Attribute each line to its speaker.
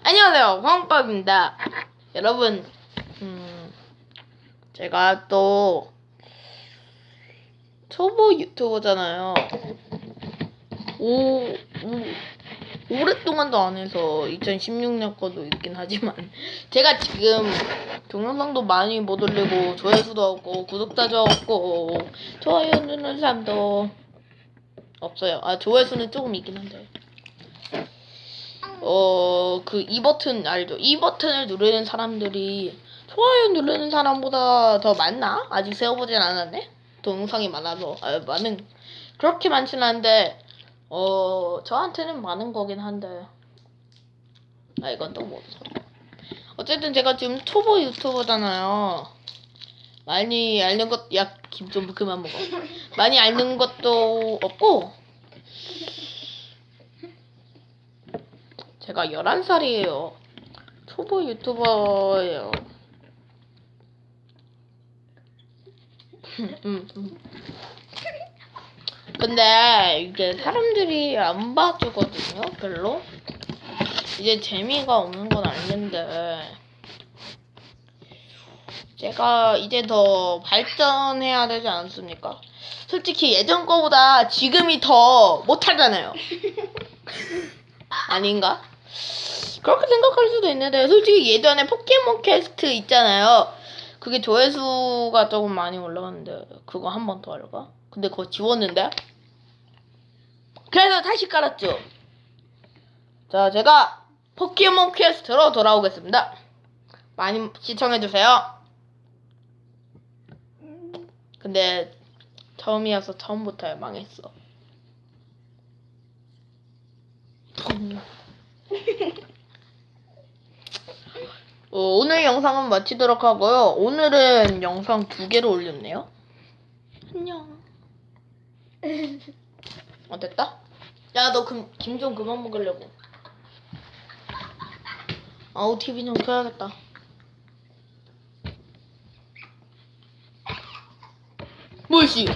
Speaker 1: 안녕하세요, 황밥입니다. 여러분, 음, 제가 또 초보 유튜버잖아요. 오, 오, 오랫동안도 안 해서 2016년 거도 있긴 하지만 제가 지금 동영상도 많이 못 올리고 조회수도 없고 구독자도 없고 좋아요 누르는 사람도 없어요. 아 조회수는 조금 있긴 한데. 어, 그 이 버튼 알죠? 이 버튼을 누르는 사람들이 좋아요 누르는 사람보다 더 많나? 아직 세어보진 않았네? 동영상이 많아서. 아, 많은, 그렇게 많진 않은데, 어, 저한테는 많은 거긴 한데. 아, 이건 또 모르죠. 어쨌든 제가 지금 초보 유튜버잖아요. 많이 알는 것, 야, 김좀 그만 먹어. 많이 알는 것도 없고, 제가 11살이에요. 초보 유튜버예요. 음, 음. 근데 이게 사람들이 안 봐주거든요, 별로. 이제 재미가 없는 건 알는데 제가 이제 더 발전해야 되지 않습니까? 솔직히 예전 거보다 지금이 더 못하잖아요. 아닌가? 그렇게 생각할 수도 있는데 솔직히 예전에 포켓몬 캐스트 있잖아요. 그게 조회수가 조금 많이 올라갔는데 그거 한 번 더 할까? 근데 그거 지웠는데? 그래서 다시 깔았죠. 자, 제가 포켓몬 퀘스트로 돌아오겠습니다. 많이 시청해주세요. 근데 처음이어서 처음부터 망했어. 어, 오늘 영상은 마치도록 하고요. 오늘은 영상 두 개를 올렸네요. 안녕. 어, 됐다? 야, 너김좀 그만 먹으려고. 아우, TV 좀 켜야겠다. 뭐지?